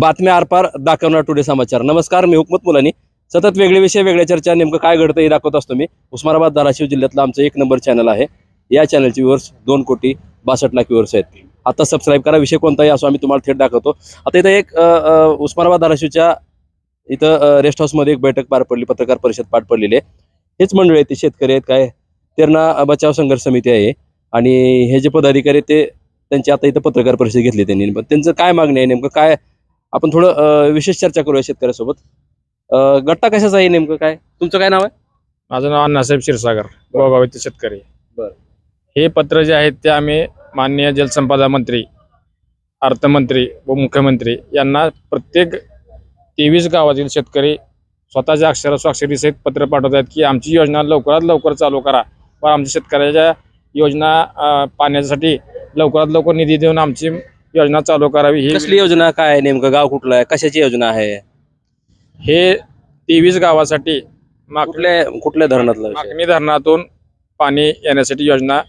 बातम्या आरपार दाखवणार टुडे समाचार. नमस्कार मी हुकमत मुलानी. सतत वेगळे विषय वेगळ्या चर्चा नेमकं काय घडतं हे दाखवत असतो मी. उस्मानाबाद धाराशिव जिल्ह्यातलं आमचं एक नंबर चॅनल आहे. या चॅनलचे व्ह्युअर्स दोन कोटी बासष्ट लाख व्ह्युअर्स आहेत. आता सबस्क्राईब करा विषय कोणताही असो आम्ही तुम्हाला थेट दाखवतो. आता इथं एक उस्मानाबाद धाराशिवच्या इथं रेस्ट हाऊसमध्ये एक बैठक पार पडली पत्रकार परिषद पार पडलेली आहे. हेच मंडळी आहेत ते शेतकरी आहेत काय? त्यांना बचाव संघर्ष समिती आहे. आणि हे जे पदाधिकारी आहेत ते त्यांची आता इथं पत्रकार परिषद घेतली त्यांनी. पण त्यांचं काय मागणी आहे नेमकं काय आपण थोडं विशेष चर्चा करूया शेतकऱ्यासोबत. गट्टा कशाचा आहे नेमकं काय? तुमचं काय नाव आहे? माझं नाव अण्णासाहेब क्षीरसागर गोगाव येथे शेतकरी. बरं. हे पत्र जे आहेत ते आम्ही माननीय जलसंपदा मंत्री अर्थमंत्री व मुख्यमंत्री यांना प्रत्येक तेवीस गावातील शेतकरी स्वतःच्या अक्षर स्वाक्षरीसहित पत्र पाठवत आहेत की आमची योजना लवकरात लवकर चालू करा व आमच्या शेतकऱ्याच्या योजना पाण्यासाठी लवकरात लवकर निधी देऊन आमची योजना चालू करावी ही कसली योजना काय आहे नेमकं? गाव कुठलं आहे? कशाची योजना आहे? हे तेवीस गावासाठी माग कुठल्या कुठल्या धरणातलं विषय? मागणी धरणातून पाणी येण्यासाठी योजना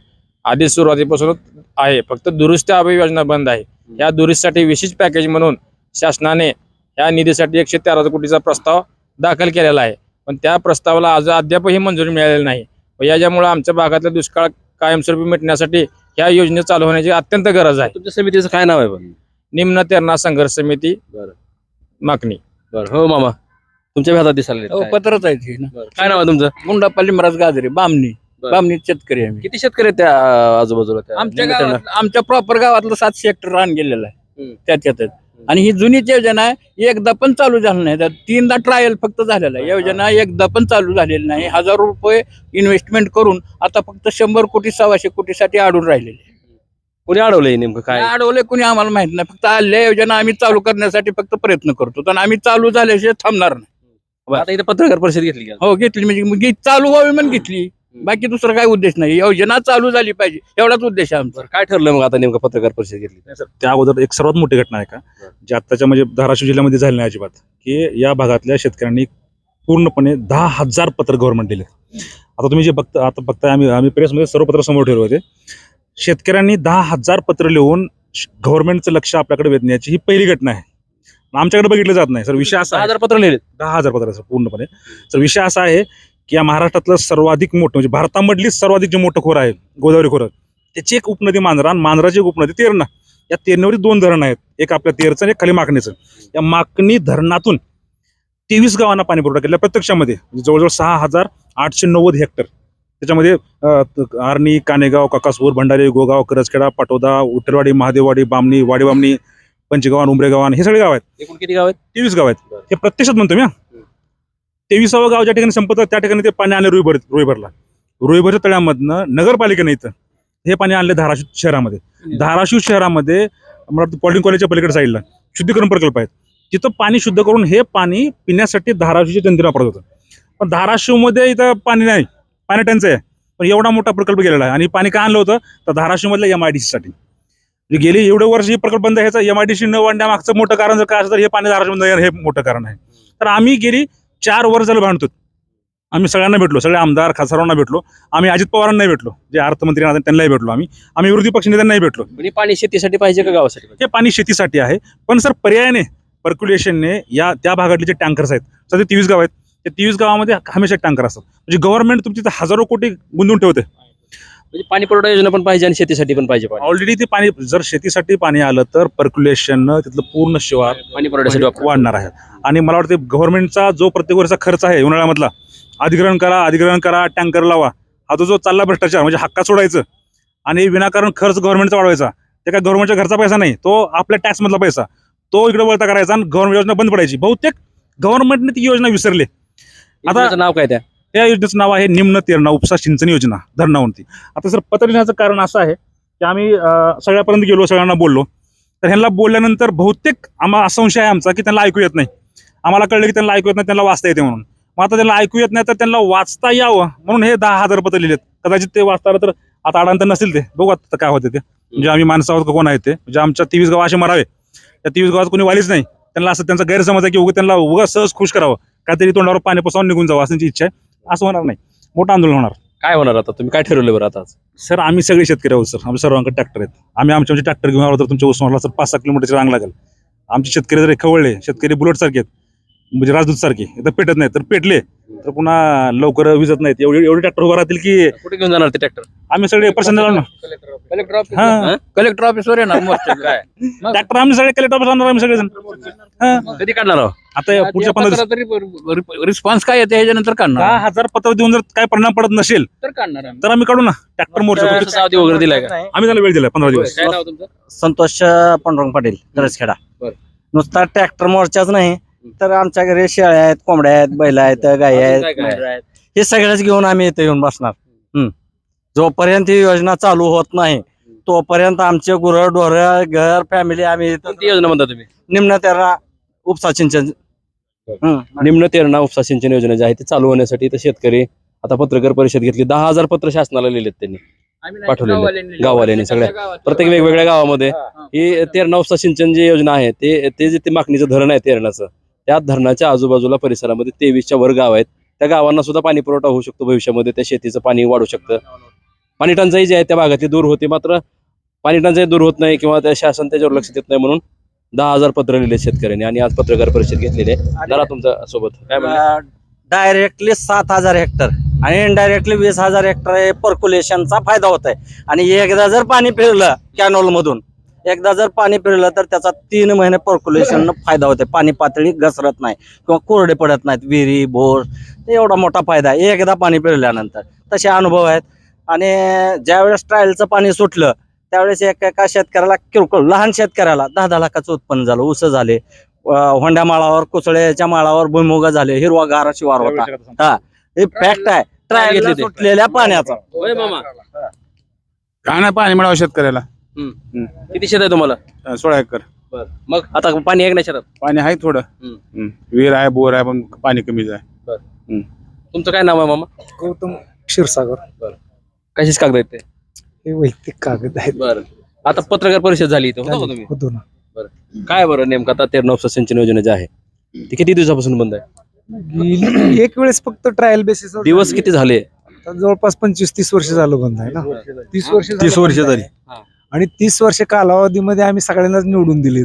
आधी सुरुवातीपासून आहे. फक्त दुरुस्ती अभावी योजना बंद आहे. या दुरुस्तीसाठी विशेष पॅकेज म्हणून शासनाने या निधीसाठी एकशे तेरा कोटीचा प्रस्ताव दाखल केलेला आहे. पण त्या प्रस्तावाला आज अद्यापही मंजुरी मिळालेली नाही. व याच्यामुळे आमच्या भागातला दुष्काळ कायमस्वरूपी मिटण्यासाठी या योजना चालू होण्याची अत्यंत गरज आहे तुमच्या समितीचं काय नाव आहे पण निम्न तेरणा संघर्ष समिती बरं. मागणी बरं हो मामा तुमच्या हातात दिसायला हो? पत्रच आहे ती ना. काय नाव आहे तुमचं गुंडापल्ली महाराज गाजरे बामणी. बामणी शेतकरी आहे मी किती शेतकरी आहेत त्या आजूबाजूला त्या? आमच्या निमित्तानं? गावात आमच्या प्रॉपर गावातलं सातशे हेक्टर रान गेलेलं आहे. त्याच्यातच आणि ही जुनी योजना आहे एकदा पण चालू झाली नाही. त्यात तीनदा ट्रायल फक्त झालेला आहे. योजना एकदा पण चालू झालेली नाही. हजारो रुपये इन्व्हेस्टमेंट करून आता फक्त शंभर कोटी सव्वाशे कोटीसाठी अडून राहिलेले. कोणी अडवलंय नेमकं काय? अडवले कोणी आम्हाला माहीत नाही. फक्त आल्या योजना आम्ही चालू करण्यासाठी फक्त प्रयत्न करतो. पण आम्ही चालू झाल्याशिवाय थांबणार नाही. आता इथे पत्रकार परिषद घेतली का? हो घेतली. म्हणजे मग चालू व्हावी म्हणून घेतली. बाकी दुसरा काय उद्देश नाही. योजना चालू झाली पाहिजे एवढाच उद्देश आहे आमचा. काय ठरलं मग आता नेमकं पत्रकार परिषद घेतली? नाही सर त्या अगोदर एक सर्वात मोठी घटना आहे का जी आत्ताच्या म्हणजे धाराशिव जिल्ह्यामध्ये झाली नाही अजिबात की या भागातल्या शेतकऱ्यांनी पूर्णपणे दहा हजार पत्र गव्हर्नमेंट दिले आता तुम्ही जे बघता आता बघताय आम्ही आम्ही प्रेसमध्ये सर्व पत्र समोर ठेवले होते. शेतकऱ्यांनी दहा हजार पत्र लिहून गव्हर्नमेंटचं लक्ष आपल्याकडे वेधण्याची ही पहिली घटना आहे. आमच्याकडे बघितलं जात नाही. सर विषय असा हजार पत्र लिहिले दहा हजार पत्र सर पूर्णपणे. तर विषय असा आहे की या महाराष्ट्रातलं सर्वाधिक मोठं म्हणजे भारतामधली सर्वाधिक जे मोठं खोरं आहे गोदावरी खोरं त्याची एक उपनदी मांजरा आणि मांजराची एक उपनदी तेरणा. या तेरणेवरील दोन धरण आहेत एक आपल्या तेरचं आणि एक खाली माकणीचं. या माकणी धरणातून तेवीस गावांना पाणी पुरवठा केला प्रत्यक्षामध्ये. म्हणजे जवळजवळ सहा हजार आठशे नव्वद हेक्टर. त्याच्यामध्ये आर्णी कानेगाव काकासपूर भंडारी गोगाव करजखेडा पाटोदा उट्टरवाडी महादेववाडी बामणी वाडीबामणी पंचगावान उमरेगावान हे सगळे गाव आहेत. एकूण किती गाव आहेत? तेवीस गाव आहेत. हे प्रत्यक्षात म्हणतो मी. तेविसावं गाव ज्या ठिकाणी संपत त्या ठिकाणी ते पाणी आणलं रुईभर रुईभरला. रुईभरच्या तळ्यामधनं नगरपालिकेने इथं हे पाणी आणलं धाराशिव शहरामध्ये. धाराशिव शहरामध्ये मला वाटतं पॉलिटिंग कॉलेजच्या पलीकडे साईडला शुद्धीकरण प्रकल्प आहेत. तिथं पाणी शुद्ध करून हे पाणी पिण्यासाठी धाराशिवच्या जनतेने वापरत होतं. पण धाराशिवमध्ये इथं पाणी नाही. पाणी टंचाई आहे. पण एवढा मोठा प्रकल्प गेलेला आहे. आणि पाणी का आणलं होतं? तर धाराशिवमधल्या एम आय डी साठी. म्हणजे गेली एवढे वर्ष हे प्रकल्प बंद ह्याचं एम आय डी सी न वाढण्यामागचं मोठं कारण जर काय असेल तर हे पाणी धाराशिवमध्ये हे मोठं कारण आहे. तर आम्ही गेली चार वर्ष झालं भांडतो आम्ही सगळ्यांना भेटलो सगळे आमदार खासदारांना भेटलो. आम्ही अजित पवारांना भेटलो जे अर्थमंत्री आहेत त्यांनाही भेटलो आम्ही. आम्ही विरोधी पक्षनेत्यांनाही भेटलो. म्हणजे पाणी शेतीसाठी पाहिजे का गावासाठी? हे पाणी शेतीसाठी आहे. पण सर पर्यायाने पर्क्युलेशनने या त्या भागातले जे टँकर्स आहेत सध्या तेवीस गाव आहेत. त्या तेवीस गावामध्ये हमेशा टँकर असतात. म्हणजे गव्हर्नमेंट तुमची हजारो कोटी गुंतवून ठेवते. म्हणजे पाणी पुरवठा योजना पण पाहिजे आणि शेतीसाठी पण पाहिजे पाणी. ऑलरेडी ते पाणी जर शेतीसाठी पाणी आलं तर पर्क्युलेशन तिथलं पूर्ण शिवार पाणी पुरवठ्यासाठी वापर- वाढणार आहे. आणि मला वाटतं गव्हर्नमेंटचा जो प्रत्येक वर्षाचा खर्च आहे उन्हाळ्यामधला अधिग्रहण करा अधिग्रहण करा टँकर लावा हा तो जो चालला भ्रष्टाचार म्हणजे हक्का सोडायचं आणि विनाकारण खर्च गव्हर्नमेंटचा वाढवायचा. ते काय गव्हर्नमेंटच्या घरचा पैसा नाही तो आपल्या टॅक्स मधला पैसा. तो इकडे वळता करायचा आणि गव्हर्नमेंट योजना बंद पडायची. बहुतेक गव्हर्नमेंटने ती योजना विसरली. योजनेचं नाव काय त्या? त्या योजनेचं नाव आहे निम्न तेरणा उपसा सिंचन योजना धरणावरती आता सर पत्र लिहिण्याचं कारण असं आहे की आम्ही सगळ्यापर्यंत गेलो सगळ्यांना बोललो. तर ह्यांना बोलल्यानंतर बहुतेक आम्हा संशय आहे आमचा की त्यांना ऐकू येत नाही. आम्हाला कळलं की त्यांना ऐकू येत नाही त्यांना वाचता येते म्हणून. मग आता त्यांना ऐकू येत नाही तर त्यांना वाचता यावं. म्हणून हे दहा हजार पत्र लिहिलेत. कदाचित ते वाचता आलं तर आता अडांतर नसेल ते. बघू आता काय होते ते. म्हणजे आम्ही माणसं आहोत कोण आहेत ते. म्हणजे आमच्या तेवीस गाव असे मरावे. त्या तेवीस गावात कोणी वालीच नाही. त्यांना असं त्यांचा गैरसमज आहे की उगा त्यांना उगा सहज खुश करावं. काहीतरी तोंडावर पाणी पसवून निघून जावं असं त्यांची इच्छा आहे. असं होणार नाही. मोठं आंदोलन होणार. काय होणार आता? तुम्ही काय ठरवलं बरं आता आज? सर आम्ही सगळे शेतकरी आहोत सर. आम्ही सर्वांकडे ट्रॅक्टर आहेत. आम्ही आमच्या आमचे ट्रॅक्टर घेऊन आलो तर तुमच्या उस्मानाला सर पाच सहा किलोमीटरची रांग लागेल. आमचे शेतकरी जर खवळले शेतकरी बुलेट सारखे आहेत. म्हणजे राजदूत सारखे. तर पेटत नाहीत. तर पेटले तर पुन्हा लवकर विजत नाहीत. एवढे एवढे ट्रॅक्टर उभा राहतील की कुठे घेऊन जाणार ते ट्रॅक्टर आम्ही सगळे पर्सन ना कलेक्टर ऑफिस हा. कलेक्टर ऑफिसवर येणार मोर्चा काय? ट्रॅक्टर आम्ही सगळे कलेक्टर ऑफिस आणणार आम्ही सगळेजण. हा. कधी काढणार आहो? आता या पुढच्या पंधरा दिवस रिस्पॉन्स काय येते ह्याच्यानंतर दहा काढणार हजार पत्र देऊन जर काय परिणाम पडत नसेल तर काढणार आम्ही. तर आम्ही काढू ना. ट्रॅक्टर मोर्चा अवधी वगैरे दिलाय का? आम्ही त्याला वेळ दिला पंधरा दिवस. काय नाव तुमचं? संतोष पांडुरंग पाटील दरसखेडा बरं. नुसता ट्रॅक्टर मोर्चाच नाही तर आमच्या घरी शेळ्या आहेत कोंबड्या आहेत बैल आहेत गाई अजून आहेत. काय? हे सगळ्याच घेऊन आम्ही इथे येऊन बसणार. हम्म. जोपर्यंत ही योजना चालू होत नाही तोपर्यंत आमचे गुरं ढोर घर फॅमिली आम्ही इथं कोणती योजना म्हणता तुम्ही? निम्न तेरा उपसा सिंचन. हम्म. निम्न तेरणा उपसा सिंचन योजना जी आहे ती चालू होण्यासाठी इथं शेतकरी आता पत्रकार परिषद घेतली दहा हजार पत्र शासनाला लिहिलेत त्यांनी. आम्ही नाही, पाठवलेले. गाववाल्यांनी- गाववाल्यांनी सगळ्या. प्रत्येक वेगवेगळ्या गावामध्ये ही. तेरणा उपसा सिंचन जी योजना आहे ते ते जे ते मागणीचं धरण आहे तेरणाचं त्या धरणाच्या आजूबाजूला परिसरामध्ये तेवीसच्या वर गाव आहेत. त्या गावांना सुद्धा पाणी पुरवठा होऊ शकतो. भविष्यामध्ये त्या शेतीचं पाणी वाढू शकतं. पाणी टंचाई जी आहे त्या भागातली दूर होते. मात्र पाणी टंचाई दूर होत नाही किंवा त्या शासन त्याच्यावर लक्ष देत नाही म्हणून दहा हजार पत्र लिहिले शेतकऱ्यांनी आणि आज पत्रकार परिषद घेतलेली आहे. जरा तुमच्यासोबत काय डायरेक्टली सात हजार हेक्टर आणि इनडायरेक्टली वीस हजार हेक्टर हे पर्क्युलेशनचा फायदा होत आहे. आणि एकदा जर पाणी फिरलं कॅनोल मधून एकदा जर पाणी फिरलं तर त्याचा तीन महिने पर्क्युलेशन फायदा होते. पाणी पातळी घसरत नाही किंवा कोरडे पडत नाहीत. विहिरी बोर ते एवढा मोठा फायदा आहे. एकदा पाणी फिरल्यानंतर तसे अनुभव आहेत. आणि ज्यावेळेस ट्रायलचं पाणी सुटलं त्यावेळेस एका एका शेतकऱ्याला किरकोळ लहान शेतकऱ्याला दहा दहा लाखाचं उत्पन्न झालं. ऊस झाले होंड्या माळावर कुचळ्याच्या माळावर भुईमुग झाले हिरवा शिवार होता. हे फॅक्ट आहे. ट्रायल? सुटलेल्या पाण्याचा. काय नाही पाणी मिळावं शेतकऱ्याला. किती शेत आहे तुम्हाला? अं, सोळा एकर. मग आता पाणी आहे का नाही शेतात? पाणी आहे थोडं. हम्म. हम्म. विहीर आहे बोर आहे पण पाणी कमीच आहे तुमचं काय नाव आहे मामा? गौतम क्षीरसागर. कशीच कागद आहेत ते? हे वैयक्तिक कागद आहेत. बरं. आता पत्रकार परिषद झाली इथं होता का तुम्ही? होतो ना. काय बरं नेमकं आता तेरणा उपसा सिंचन योजना जी आहे? ती किती दिवसापासून बंद आहे? गेली एक वेळेस फक्त ट्रायल बेसिस दिवस किती झाले? जवळपास पंचवीस तीस वर्ष झालं बंद आहे ना. तीस वर्ष तीस वर्ष झाली. हा. आणि तीस वर्ष कालावधीमध्ये आम्ही सगळ्यांनाच निवडून दिले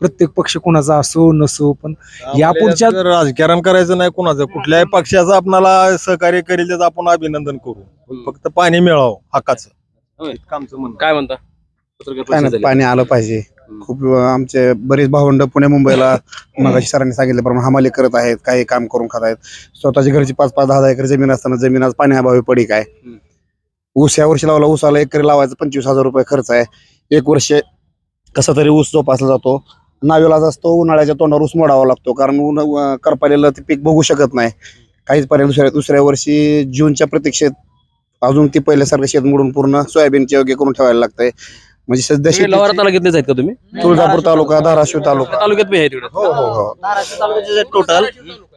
प्रत्येक पक्ष कोणाचा असो नसो पण यापुढच्या राजकारण करायचं नाही कोणाचं. कुठल्याही पक्षाचं आपणाला सहकार्य करेल त्याचं आपण अभिनंदन करू. फक्त पाणी मिळावं हक्काचं. काय म्हणता? पत्रकार. पाणी आलं पाहिजे. खूप आमचे बरेच भावंड पुणे मुंबईला मगाशी सरांनी सांगितल्याप्रमाणे हमाली करत आहेत काही काम करून खात आहेत. स्वतःच्या घरची पाच पाच दहा दहा एकर जमीन असताना जमीन आज पाण्याअभावी पडी काय. ऊस या वर्षी लावला ऊसाला एकरी लावायचा पंचवीस हजार रुपये खर्च आहे. एक वर्ष कसा तरी ऊस जोपासला जातो. नावेलाच असतो उन्हाळ्याच्या तोंडावर ऊस मोडावा लागतो कारण ऊन करपालेलं ते पीक बघू शकत नाही. काहीच पर्याय दुसऱ्या दुसऱ्या वर्षी जूनच्या प्रतीक्षेत अजून ती पहिल्यासारखं शेत मोडून पूर्ण सोयाबीनचे योग्य करून ठेवायला लागतंय. म्हणजे सध्या तालुक्यातलेच आहेत का तुम्ही? तुळजापूर तालुका धाराशिव तालुका. तालुक्यात बी आहे तिकडे. हो हो हो. धाराशिव तालुक्याचे टोटल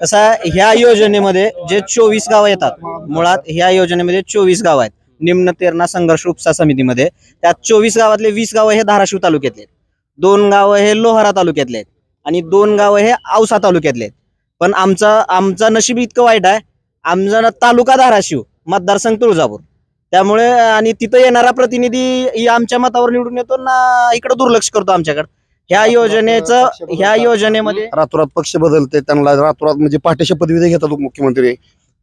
तसा ह्या योजनेमध्ये जे चोवीस गाव येतात मुळात ह्या योजनेमध्ये चोवीस गाव आहेत. निम्न तेरणा संघर्ष उपसा समितीमध्ये. त्यात चोवीस गावातले वीस गाव हे धाराशिव तालुक्यातले आहेत. दोन गाव हे लोहारा तालुक्यातले आहेत आणि दोन गाव हे औसा तालुक्यातले आहेत. पण आमचा आमचा नशीब इतकं वाईट आहे. आमचा तालुका धाराशिव मतदारसंघ तुळजापूर. त्यामुळे आणि तिथं येणारा प्रतिनिधी आमच्या मतावर निवडून येतो ना इकडे दुर्लक्ष करतो आमच्याकडे. ह्या योजनेचं ह्या योजनेमध्ये रातोरात पक्ष बदलते त्यांना रातोरात म्हणजे पाठ्य शपथविधी घेतात मुख्यमंत्री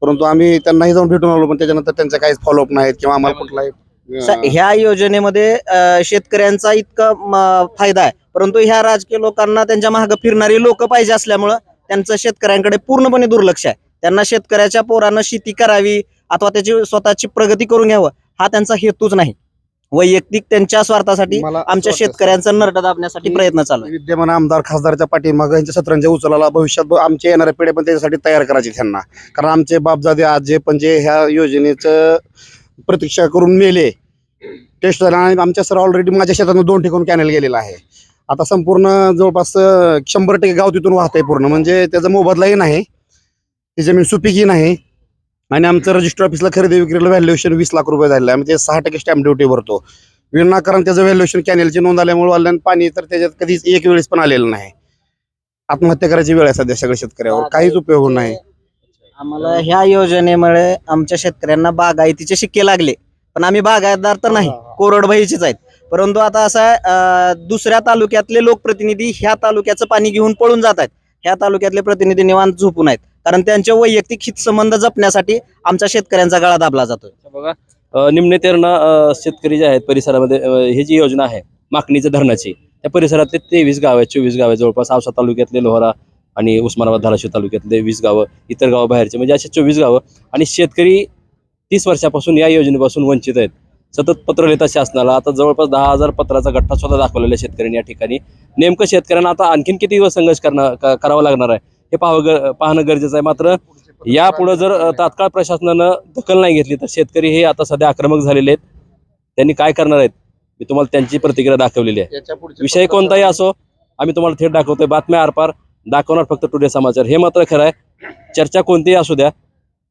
परंतु आम्ही त्यांनाही जाऊन भेटून आलो पण त्याच्यानंतर त्यांचा काहीच फॉलोअप नाहीत किंवा आम्हाला कुठलाही स- ह्या योजनेमध्ये अं, शेतकऱ्यांचा इतका म, फायदा आहे. परंतु ह्या राजकीय लोकांना त्यांच्या मागे फिरणारी लोक पाहिजे असल्यामुळं त्यांचं शेतकऱ्यांकडे पूर्णपणे दुर्लक्ष आहे. त्यांना शेतकऱ्याच्या पोरानं शेती करावी अथवा त्याची स्वतःची प्रगती करून घ्यावं हा त्यांचा हेतूच नाही. वैयक्तिक त्यांच्या स्वार्थासाठी मला असं आमच्या वाटतं, शेतकऱ्यांचं नरड दाबण्यासाठी प्रयत्न चालू आहे. विद्यमान आमदार खासदारच्या पाठीमागं यांच्या सत्रांच्या उचलाला भविष्यात ब- आमच्या येणाऱ्या पिढ्या पण त्याच्यासाठी तयार करायची त्यांना कारण आमचे बापजादे आजे पण जे ह्या योजनेचं प्रतीक्षा करून मेले टेस्ट झाला आणि आमच्या सर ऑलरेडी माझ्या शेतातून दोन ठिकाण कॅनल गेलेला आहे. आता संपूर्ण जवळपास अं, शंभर टक्के गाव तिथून वाहत आहे पूर्ण. म्हणजे त्याचा मोबदलाही नाही ती जमीन सुपीकही नाही. आणि आमचं रजिस्टर ऑफिसला खरेदी विक्रीला व्हॅल्युएशन वीस लाख रुपये झालेलं आहे. आम्ही ते सहा टक्के स्टॅम्प ड्युटी भरतो. विनाकारण त्याचं व्हॅल्युएशन कॅनेलची नोंद आल्यामुळे वाल्यानं पाणी तर त्याच्यात कधीच एक वेळेस पण आलेलं नाही. आत्महत्या करायची वेळ आहे सध्या सगळ्या शेतकऱ्यावर. काहीच उपयोग नाही. आम्हाला ह्या योजनेमुळे आमच्या शेतकऱ्यांना बागायतीचे शिक्के लागले. पण आम्ही बागायतदार तर नाही. कोरडबाईचेच आहेत. परंतु आता असं दुसऱ्या तालुक्यातले लोकप्रतिनिधी ह्या तालुक्याचं पाणी घेऊन पळून जात आहेत. ह्या तालुक्यातले प्रतिनिधी निवांत झोपून आहेत. कारण त्यांचे वैयक्तिक हितसंबंध जपण्यासाठी आमच्या शेतकऱ्यांचा गळा दाबला जातोय. बघा अ, तेरणा शेतकरी जे आहेत परिसरामध्ये ही जी योजना आहे माकणीच्या धरणाची त्या परिसरातले तेवीस गाव आहेत चोवीस गाव आहेत जवळपास औसा तालुक्यातले लोहरा आणि उस्मानाबाद धाराशिव तालुक्यातले वीस गावं इतर गावं बाहेरचे म्हणजे असे चोवीस गावं. आणि शेतकरी तीस वर्षापासून या योजनेपासून वंचित आहेत. सतत पत्र लिहितात शासनाला आता जवळपास दहा हजार पत्राचा गठ्ठा सुद्धा दाखवलेला आहे शेतकऱ्यांनी या ठिकाणी. नेमकं शेतकऱ्यांना आता आणखीन किती दिवस संघर्ष करणं करावा लागणार आहे? हे पाहावं ग- पाहणं गरजेचं आहे. मात्र यापुढं जर तात्काळ प्रशासनानं दखल नाही घेतली तर शेतकरी हे आता सध्या आक्रमक झालेले आहेत. त्यांनी काय करणार आहेत? मी तुम्हाला त्यांची प्रतिक्रिया दाखवलेली आहे. विषय कोणताही असो आम्ही तुम्हाला थेट दाखवतोय. बातम्या आरपार दाखवणार फक्त टुडे समाचार. हे मात्र खरं आहे. चर्चा कोणतीही असू द्या.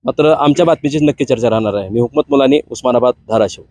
मात्र आमच्या बातमीचीच नक्की चर्चा राहणार आहे. मी हुकमत मुलानी उस्मानाबाद धाराशिव.